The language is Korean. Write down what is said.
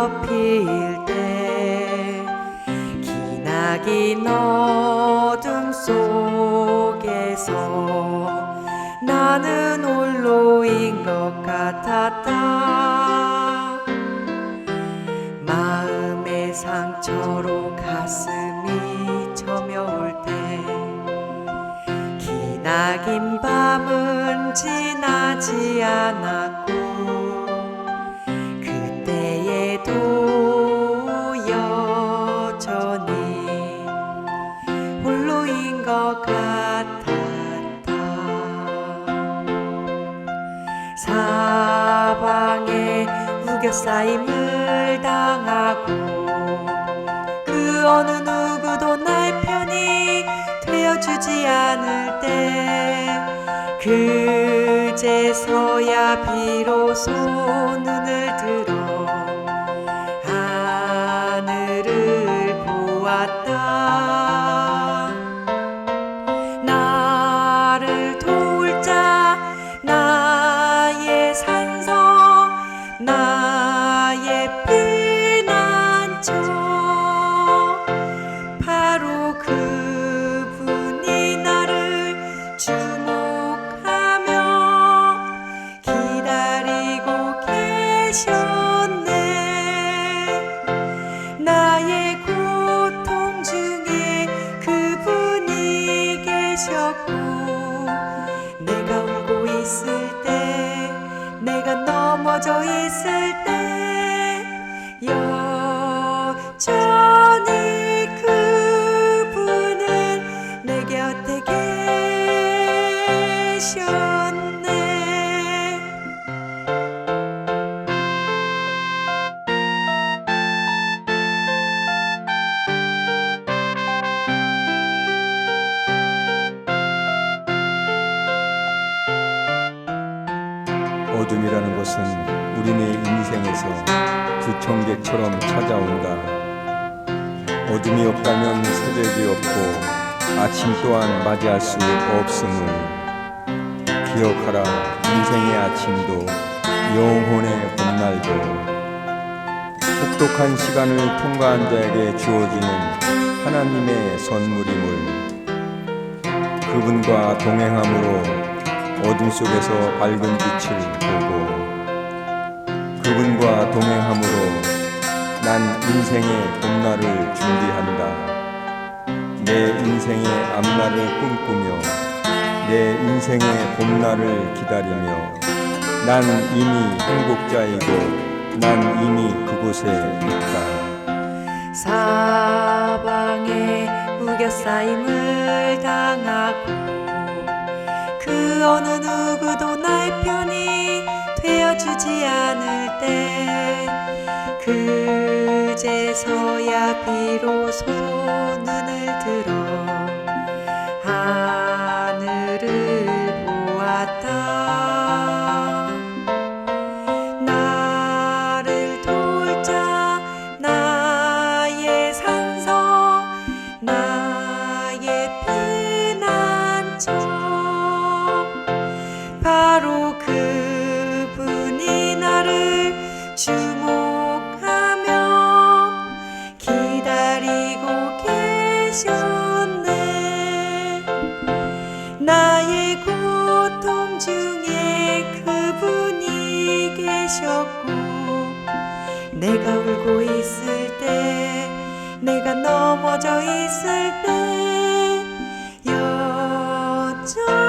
꽃필 때 기나긴 어둠 속에서 나는 홀로인 것 같았다. 마음의 상처로 가슴이 저며올 때 기나긴 밤은 지나지 않았고 사방에 우겨싸임을 당하고 그 어느 누구도 날 편히 되어주지 않을 때 그제서야 비로소 눈을 들어 Roku. 어둠이라는 것은 우리네 인생에서 주청객처럼 찾아온다. 어둠이 없다면 새벽이 없고 아침 또한 맞이할 수 없음을 기억하라 인생의 아침도 영혼의 봄날도 혹독한 시간을 통과한 자에게 주어지는 하나님의 선물임을 그분과 동행함으로 어둠 속에서 밝은 빛을 보고 그분과 동행함으로 난 인생의 봄날을 준비한다. 내 인생의 앞날을 꿈꾸며 내 인생의 봄날을 기다리며 난 이미 행복자이고 난 이미 그곳에 있다. 사방에 우겨싸임을 당하고 그 어느 누구도 날 편히 되어주지 않을 때 그제서야 비로소 계셨고 내가 울고 있을 때 내가 넘어져 있을 때 여전히